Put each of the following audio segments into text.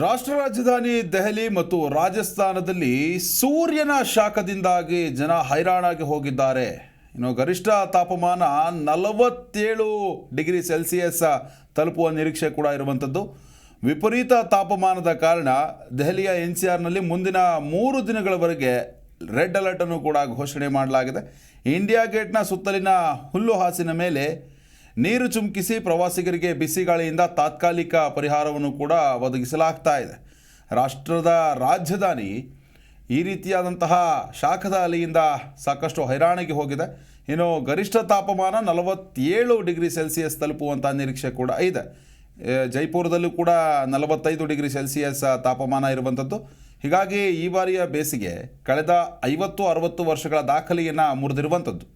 ರಾಷ್ಟ್ರ ರಾಜಧಾನಿ ದೆಹಲಿ ಮತ್ತು ರಾಜಸ್ಥಾನದಲ್ಲಿ ಸೂರ್ಯನ ಶಾಖದಿಂದಾಗಿ ಜನ ಹೈರಾಣಾಗಿ ಹೋಗಿದ್ದಾರೆ. ಇನ್ನು ಗರಿಷ್ಠ ತಾಪಮಾನ ನಲವತ್ತೇಳು ಡಿಗ್ರಿ ಸೆಲ್ಸಿಯಸ್ ತಲುಪುವ ನಿರೀಕ್ಷೆ ಕೂಡ ಇರುವಂಥದ್ದು. ವಿಪರೀತ ತಾಪಮಾನದ ಕಾರಣ ದೆಹಲಿಯ ಎನ್ ಸಿ ಆರ್ನಲ್ಲಿ ಮುಂದಿನ ಮೂರು ದಿನಗಳವರೆಗೆ ರೆಡ್ ಅಲರ್ಟನ್ನು ಕೂಡ ಘೋಷಣೆ ಮಾಡಲಾಗಿದೆ. ಇಂಡಿಯಾ ಗೇಟ್ನ ಸುತ್ತಲಿನ ಹುಲ್ಲು ಹಾಸಿನ ಮೇಲೆ ನೀರು ಚುಮುಕಿಸಿ ಪ್ರವಾಸಿಗರಿಗೆ ಬಿಸಿ ಗಾಳಿಯಿಂದ ತಾತ್ಕಾಲಿಕ ಪರಿಹಾರವನ್ನು ಕೂಡ ಒದಗಿಸಲಾಗ್ತಾ ಇದೆ. ರಾಷ್ಟ್ರದ ರಾಜಧಾನಿ ಈ ರೀತಿಯಾದಂತಹ ಶಾಖದ ಅಲೆಯಿಂದ ಸಾಕಷ್ಟು ಹೈರಾಣಿಗೆ ಹೋಗಿದೆ. ಇನ್ನು ಗರಿಷ್ಠ ತಾಪಮಾನ ನಲವತ್ತೇಳು ಡಿಗ್ರಿ ಸೆಲ್ಸಿಯಸ್ ತಲುಪುವಂಥ ನಿರೀಕ್ಷೆ ಕೂಡ ಇದೆ. ಜೈಪುರದಲ್ಲೂ ಕೂಡ ನಲವತ್ತೈದು ಡಿಗ್ರಿ ಸೆಲ್ಸಿಯಸ್ ತಾಪಮಾನ ಇರುವಂಥದ್ದು ಹೀಗಾಗಿ ಈ ಬಾರಿಯ ಬೇಸಿಗೆ ಕಳೆದ ಐವತ್ತು, ಅರವತ್ತು ವರ್ಷಗಳ ದಾಖಲೆಯನ್ನು ಮುರಿದಿರುವಂಥದ್ದು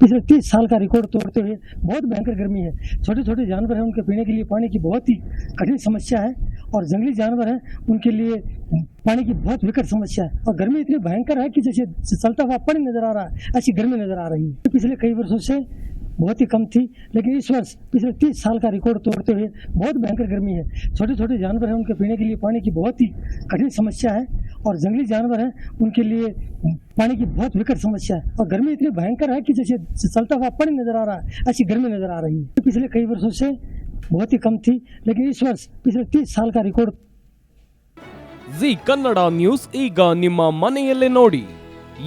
पिछले तीस साल का रिकॉर्ड तोड़ते हुए बहुत भयंकर गर्मी है। छोटे छोटे जानवर हैं, उनके पीने के लिए पानी की बहुत ही कठिन समस्या है और जंगली जानवर हैं, उनके लिए पानी की बहुत विकट समस्या है। और गर्मी इतनी भयंकर है कि जैसे चलता हुआ पानी नज़र आ रहा है, ऐसी गर्मी नज़र आ रही है। पिछले कई वर्षों से बहुत ही कम थी, लेकिन इस वर्ष, पिछले तीस साल का रिकॉर्ड तोड़ते हुए बहुत भयंकर गर्मी है। छोटे छोटे जानवर हैं, उनके पीने के लिए पानी की बहुत ही कठिन समस्या है। और जंगली जानवर हैं उनके लिए पानी की बहुत विकट समस्या है और गर्मी इतनी भयंकर है कि जैसे चलता हुआ पानी नजर आ रहा है ऐसी गर्मी नजर आ रही है पिछले कई वर्षों से बहुत ही कम थी लेकिन इस वर्ष पिछले तीस साल का रिकॉर्ड ಜಿ ಕನ್ನಡ ನ್ಯೂಸ್ ಈಗ ನಿಮ್ಮ ಮನೆಯಲ್ಲೇ ನೋಡಿ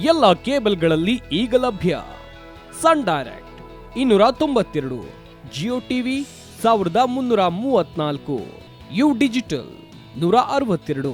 ಎಲ್ಲ ಕೇಬಲ್ಗಳಲ್ಲಿ ಈಗ ಲಭ್ಯ ಸನ್ ಡೈರೆಕ್ಟ್ ಇನ್ನೂರ ತೊಂಬತ್ತೆರಡು ಜಿಯೋ ಟಿವಿ ಸಾವಿರದ ಮುನ್ನೂರ ಮೂವತ್ನಾಲ್ಕು ಯು ಡಿಜಿಟಲ್ ನೂರ ಅರವತ್ತೆರಡು